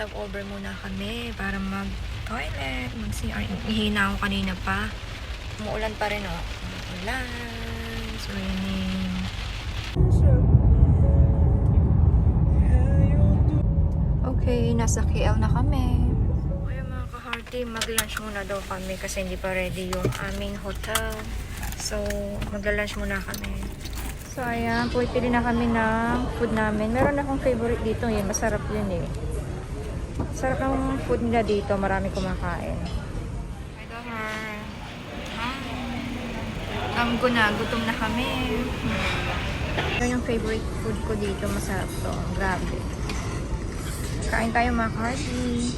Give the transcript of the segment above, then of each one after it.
nag-stop over muna kami para mag-toilet, mag-CR. Ihina ako kanina pa. Umuulan pa rin oh. Umuulan. Yun yung... Okay, nasa KL na kami. Ayun mga ka-hearty, mag-lunch muna daw kami kasi hindi pa ready yung aming hotel. So, mag-lunch muna kami. So, ayan, pumipili na kami ng food namin. Meron akong favorite dito, yun. Masarap yun eh. Sarap ng food nila dito. Marami kumakain. Hi, Dohar. Hi. ko na. Gutom na kami. Ito yung favorite food ko dito. Masarap to. Grabe. Kain tayo mga ka-hearty.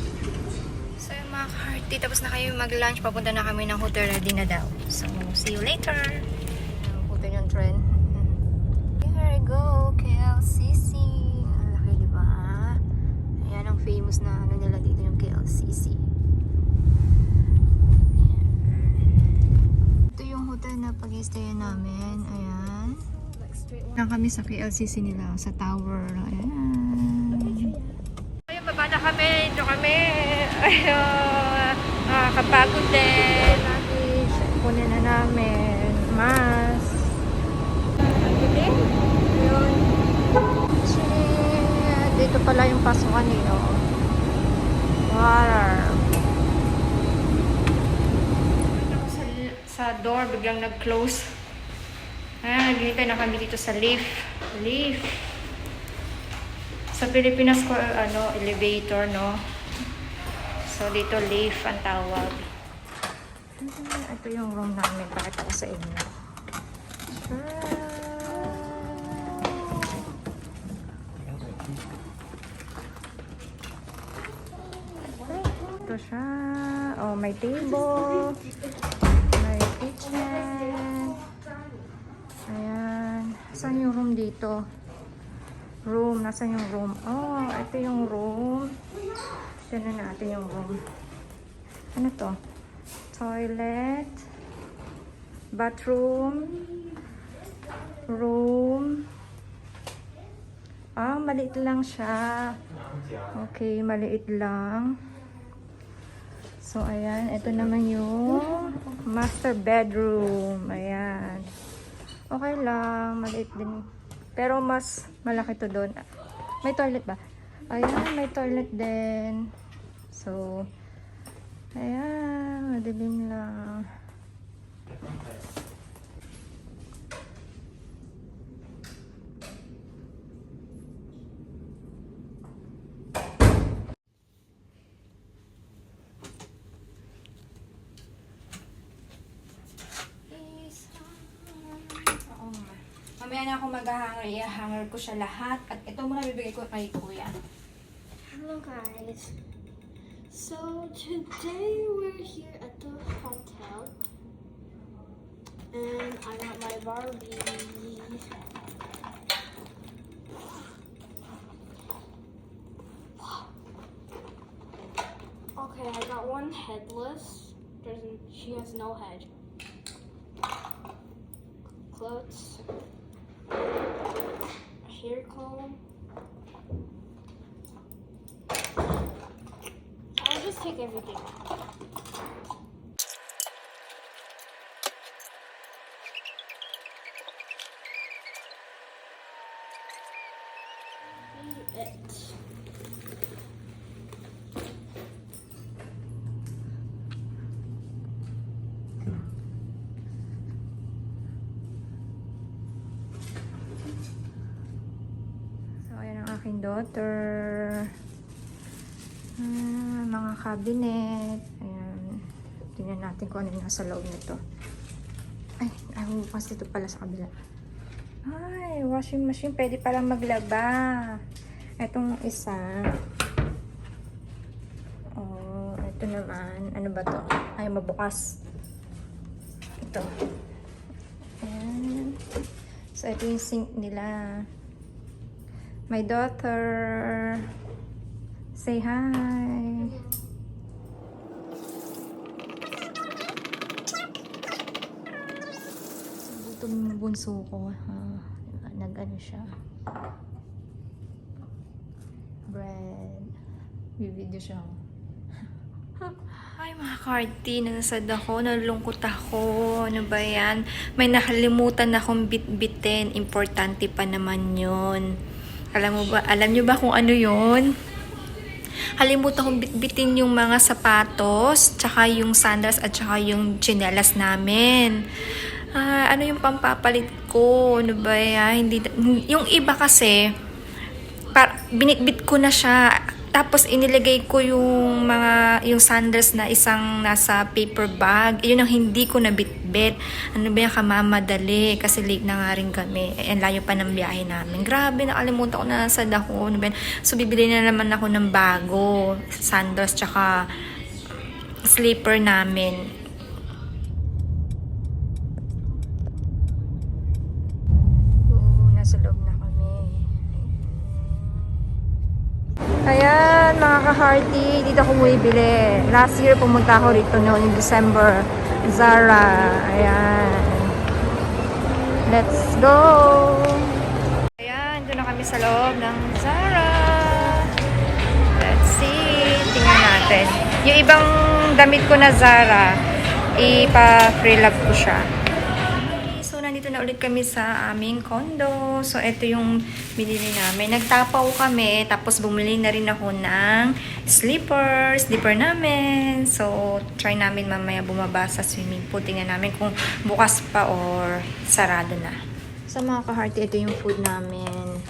So, yung mga ka-hearty, tapos na kayo mag-lunch. Papunta na kami ng hotel. Ready na daw. So, see you later. Hotel yung trend. Here I go, KLCC. Ang laki, di ba? Ayan ang famous na ano nila dito yung KLCC. Ito yung hotel na pag-stay namin. Ayan. Lang kami sa KLCC nila, sa tower. Ayan. Ayun, baba na kami. Ito kami. Ayun. Nakakapagod din. Luggage. Kunin na namin. Mask. Ayun. Shit. Dito pala yung pasukan nila. Water. Sa, sa door, biglang nag-close. Ayan, naghihintay na kami dito sa lift. Lift. Sa Pilipinas ko, ano, elevator, no? So, dito lift ang tawag. Ito yung room namin. Pakita ko sa inyo. Ito siya. Oh, may table. May kitchen. Ayan. Saan yung room dito? Room. Nasaan yung room? Oh, ito yung room. Tignan natin yung room. Ano to? Toilet. Bathroom. Room. Ah, maliit lang siya. Okay, maliit lang. So, ayan. Ito naman yung master bedroom. Ayan. Okay lang. Maliit din. Pero mas malaki to doon. May toilet ba? Ayan, may toilet din. So, ayan. Madilim lang. Mamaya na ako mag-hanger. I-hanger ko siya lahat. At ito muna bibigay ko kay kuya. Hello guys. So today we're here at the hotel and I got my Barbie. Okay, I got one headless. Doesn't she has no head. Clothes. Hair comb. I'll just take everything. It. Aking daughter. Ah, mga cabinet. Ayan. Tingnan natin kung ano yung nasa loob nito. Ay, ay, bukas dito pala sa kabila. Ay, washing machine. Pwede palang maglaba. Itong isa. Oh, ito naman. Ano ba to? Ay, mabukas. Ito. Ayan. So, ito yung sink nila. My daughter. Say hi. Gutom yung bunso ko. Ha? Nag-ano siya. Bread. Bibidyo siya. Ay, mga karti, nasad ako, nalungkot ako. Ano ba yan? May nakalimutan akong bit-bitin. Importante pa naman yun. Alam mo ba, alam nyo ba kung ano yun? Halimutan kong bitbitin yung mga sapatos, tsaka yung sandals, at tsaka yung tsinelas namin. Ah, ano yung pampapalit ko? Ano ba yan? Hindi, yung iba kasi, par, binitbit ko na siya. Tapos inilagay ko yung mga yung sandals na isang nasa paper bag. Yun ang hindi ko nabitbit. Ano ba yung kamamadali? Kasi late na nga rin kami. Eh, ang layo pa ng biyahe namin. Grabe, nakalimutan ko na sa dako. Ano ba? So, bibili na naman ako ng bago. Sandals tsaka slipper namin. Oo, nasa loob na kami. Ayan, mga ka-hearty, dito ako bumibili. Last year, pumunta ako rito noon December. Zara. Ayan. Let's go! Ayan, doon na kami sa loob ng Zara. Let's see. Tingnan natin. Yung ibang damit ko na Zara, ipa-freelove ko siya. So, na ulit kami sa aming condo. So, ito yung binili namin. Nagtapaw kami, tapos bumili na rin ako ng slippers, slipper namin. So, try namin mamaya bumaba sa swimming pool. Tingnan namin kung bukas pa or sarado na. Sa mga ka-hearty, ito yung food namin.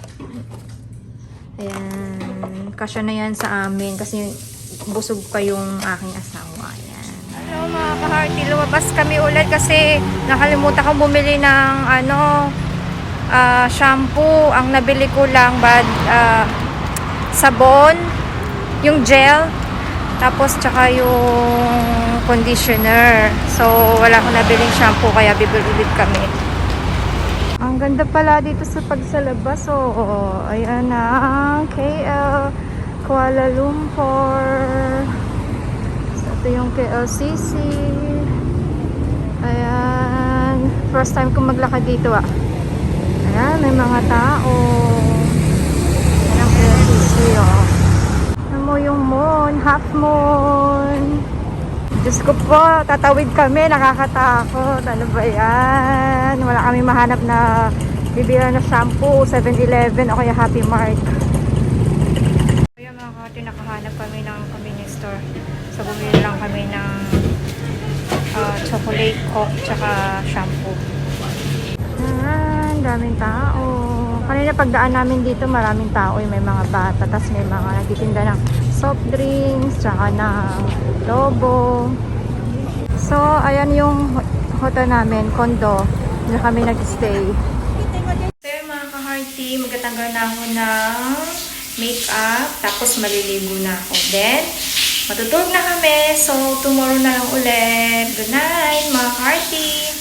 Ayan. Kasya na yan sa amin kasi busog pa yung aking asawa. Ka-hearty, lumabas kami ulit kasi nakalimutan kong bumili ng ano, ah, shampoo. Ang nabili ko lang bad ah, sabon, yung gel, tapos tsaka yung conditioner. So wala akong nabiling shampoo kaya bibili kami. Ang ganda pala dito sa pagsalabas. Oo, oh, ayan na. KL Kuala Lumpur. Ito yung KLCC. Ayan. First time ko maglakad dito ah. Ayan, may mga tao. Ayan ang KLCC oh. Ayan mo yung moon, half moon. Diyos ko po, tatawid kami, nakakatakot. Ano ba yan? Wala kami mahanap na bibila na shampoo, 7-Eleven o kaya Happy Mart. Kaya mga kati, nakahanap kami ng convenience store. So, bumili lang kami ng ah, chocolate coke tsaka shampoo. Ayan, daming tao. Kanina pagdaan namin dito, maraming tao. May mga bata, tapos may mga nagtitinda ng soft drinks, tsaka ng lobo. So, ayan yung ho- hotel namin, condo. Doon kami nag-stay. So, mga ka-hearty, magtatanggal na ako ng makeup, tapos maliligo na ako. Then, matutulog na kami. So, tomorrow na lang ulit. Good night, mga ka-hearty!